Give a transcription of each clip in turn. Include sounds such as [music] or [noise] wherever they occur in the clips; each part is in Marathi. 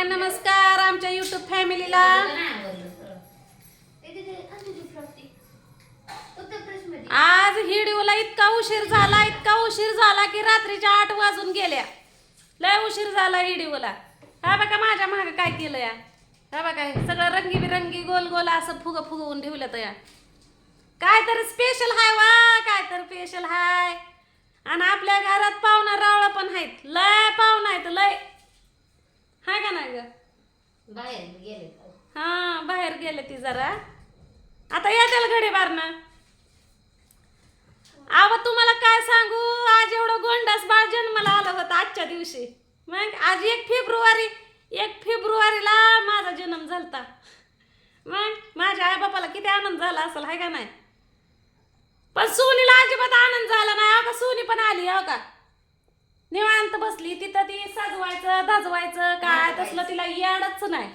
हाय नमस्कार आमच्या युट्यूब फॅमिलीला. आज हिडिओला इतका उशीर झाला इतका उशीर झाला की रात्रीच्या आठ वाजून गेल्या. लय उशीर झाला हिडिओला. हा बघा माझ्या मागे काय केलं या हा बघा सगळं रंगीबिरंगी गोल गोल असं फुग फुगवून ठेवलं या काय तर स्पेशल हाय वा काय तर स्पेशल हाय. आणि आपल्या घरात पाहुणा रावळा पण आहेत. लय पाहुणा आहेत लय. नाही ग. बाहेर गेले हा बाहेर गेले ती जरा. आता या त्याला घडी बारणं आव तुम्हाला काय सांगू? आज एवढं गोंडास बाळ जन्माला आलं होतं आजच्या दिवशी. मग आज एक फेब्रुवारी एक फेब्रुवारीला माझा जन्म झालता. मग माझ्या आई बापाला किती आनंद झाला असेल हाय का नाही? पण सोनीला अजिबात आनंद झाला नाही. का सोनी पण आली हो का? निवांत बसली तिथं ती सजवायचं धजवायचं काय तसलं तिला याडच नाही.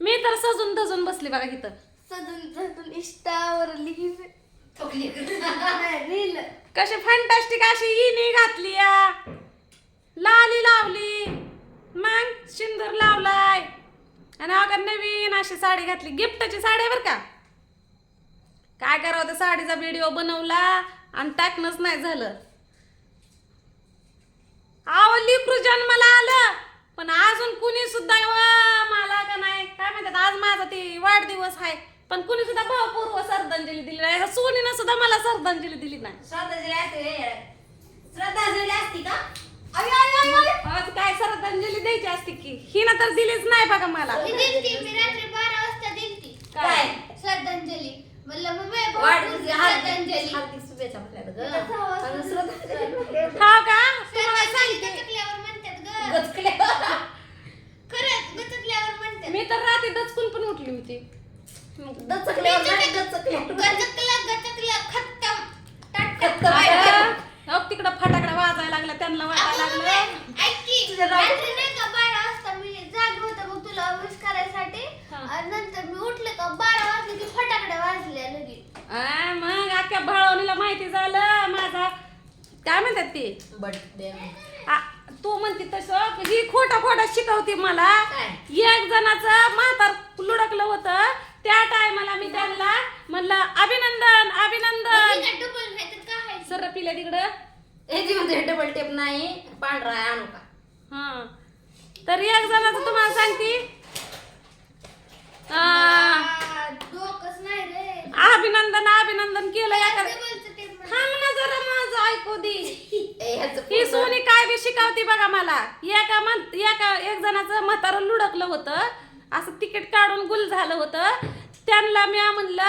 मी तर सजून धजून बसली बघा इथं. सजून सजून इष्टावर लिहिल. थकली रील कशी फंटास्टिक अशी इनी घातली या लाली लावली. मग सिंदूर लावलाय. आणि अगं नवीन अशी साडी घातली. गिफ्टची साडी आहे बरं का? काय करावं त्या साडीचा व्हिडिओ बनवला आणि टाकणंच नाही झालं. आव लिकरू जन्माला आलं. पण अजून कुणी सुद्धा व मला का नाही? काय म्हणतात आज माझा ती वाढदिवस आहे. पण कुणी सुद्धा भावपूर्व श्रद्धांजली दिली नाही. सोनीनं सुद्धा मला श्रद्धांजली दिली नाही. श्रद्धांजली असते श्रद्धांजली असती का? अरे, अरे, अरे, अरे. आज काय श्रद्धांजली द्यायची असते की? हिनं तर दिलीच नाही बघा मला. दिलती मी रात्री बारा वाजता दिलती. काय? श्रद्धांजली. म्हणलं मम्मी वाढदिवस श्रद्धांजली. हार्दिक शुभेच्छा आपल्याला ग. आणि श्रद्धांजली हा का? तुम्हाला श्रद्धांजली सांगते गचकल्यावर म्हणतात ग गचकल्या. खरंच गचकल्यावर म्हणतात मी तर रात्री दचकून पण उठली होती गचकल्यावर नाही, गचकल्यावर. गचकला गचकला खत्तम टाटा खत्तम आहे. अगं, हो तिकडं फटाकडा वाजायला लागला त्यांना वाटायला अगं लागलं मम्मी, ऐक की तुझ्या राग- रात्री नाही का बारा वाजता मी जागे होते मग तुला विश करायसाठी हा. आणि नंतर मी उठले का बारा वाजले की फटाकडे वाजल्या लगेच. आ, मग अख्ख्या भाळवणीला माहिती झालं माझा. काय म्हणतात ते? बर्थडे तू म्हणते तसं ही खोटा खोटा शिकवते मला? एक जणाचं म्हातार लुडकलं होतं. त्या टायमाला मी त्यांना म्हणलं अभिनंदन अभिनंदन. सर पिल्या तिकडं? म्हणते डबल टेप नाही पांढरा आहे, आणू का? हा. तर एक जणाचं तुम्हाला सांगते. अभिनंदन अभिनंदन केलं. थांब ना जरा माझं ऐकू दे. [laughs] ही सोनी काय बी शिकवती बघा मला. एका म्हण एका एक जणाचं म्हातारं लुडकलं होतं. असं तिकीट काढून गुल झालं होतं. त्यांना मी म्हणलं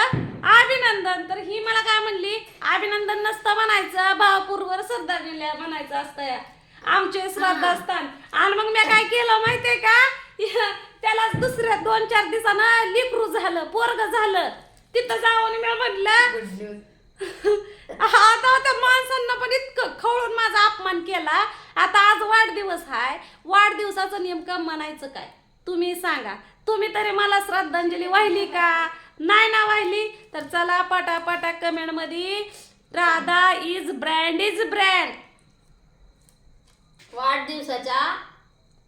अभिनंदन. तर ही मला काय म्हणली अभिनंदन नसतं म्हणायचं भावपूर्वर श्रद्धांजली म्हणायचं असतं या. आमचे श्रद्धास्थान आणि मग मी काय केलं माहितीये का? [laughs] त्याला दुसऱ्या दोन चार दिवसानं लिकरू झालं पोरग झालं. तिथं जाऊन मी म्हणलं. [laughs] आता त्या माणसांना पण इतकं खवळून माझा अपमान केला. आता आज वाढदिवस हाय. वाढदिवसाचं नेमकं म्हणायचं काय? तुम्ही सांगा. तुम्ही तरी मला श्रद्धांजली वाहिली का? नाही ना वाहिली? तर चला पटापटा कमेंटमध्ये Radha is brand is brand वाढदिवसाच्या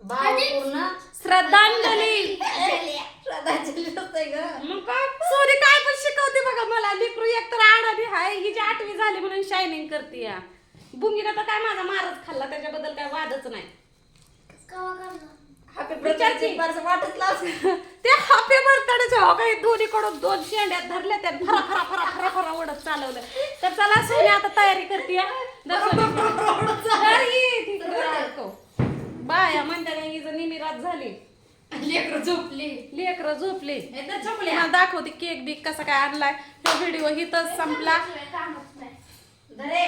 भावपूर्ण श्रद्धांजली. श्रद्धांजली. मग काय? सोरी काय पण शिकवते बघा मला. लिकरू एक तर आडाणी हाय हिची आठवी झाली म्हणून शायनिंग करते या. बुंगीनं तर काय माझा मारच खाल्ला त्याच्याबद्दल काय वादच नाही. कवा करणार? हॅपी विचारची. वाटत ते हॅपी बर्थडेचे हो काही दोन्हीकडून दोन शेंड्यात धरल्या त्या फरा फरा फरा फरा फरा ओढत चालवलं. तर चला सोनी आता तयारी करते बाया म्हणत्या हिचं निमिरात झाली. लेकरं झोपली. लेकरं झोपली. हे तर झोपल्या. मला दाखवते केक बिक कसा काय आणलाय. हा व्हिडिओ इथंच संपला. धरे.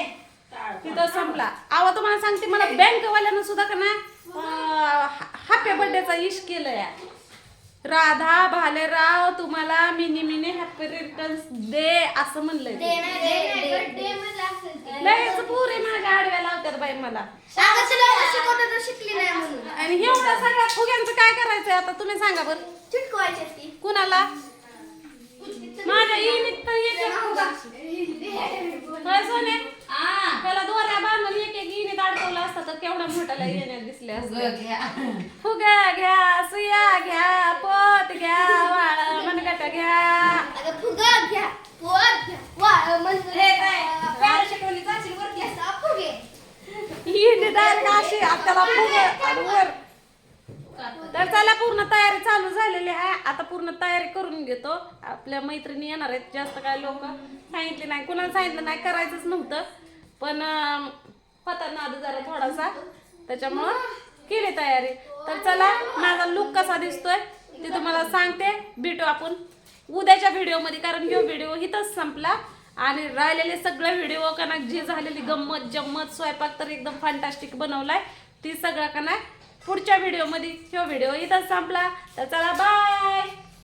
तिथं संपला. आवा तुम्हाला सांगते मला बँकवाल्यानं सुद्धा का ना हॅपी बर्थडेचा इश केलंय. राधा भालेराव तुम्हाला मिनी मिनी हॅपी रिटर्न्स दे असं ते. नाही. लयच पुरे माझ्या आडव्या लावतात बाई मला. आणि एवढ्या सगळ्या फुग्यांचं काय करायचंय आता? तुम्ही सांगा बरं. चिटकवायची कुणाला? माझ्या इनित तर एक होय सोने? आ. त्याला दोऱ्या बांधून एक एक इनित अडकवलं असतं तर केवढा मोठाला येण्यात फुगं घ्या. फुगा घ्या सुया घ्या पोत घ्या वाळ मनगट घ्या. अगं फुगा घ्या पोत घ्या वा हे काय? पॅरा शिकवली जाशील वरती. असा फुगे. ही डायरेक्ट अशी फुग वर. तर चला पूर्ण तयारी चालू झालेली आहे. आता पूर्ण तयारी करून घेतो. आपल्या मैत्रिणी येणार आहेत. जास्त काय लोक सांगितले नाही. कुणाला सांगितलं नाही. करायचंच नव्हतं. पण होता नाद जरा थोडासा. त्याच्यामुळं केली तयारी. तर चला माझा लुक कसा दिसतोय ते तुम्हाला सांगते. भेटू आपण उद्याच्या व्हिडिओमध्ये कारण ह्यो व्हिडिओ इथंच संपला. आणि राहिलेले सगळे व्हिडिओ का जी झालेली गंमत जम्मत स्वयंपाक तर एकदम फॅन्टॅस्टिक बनवलाय. ती सगळं का पुढच्या व्हिडिओमध्ये ह्यो व्हिडिओ इथंच संपला. तर चला बाय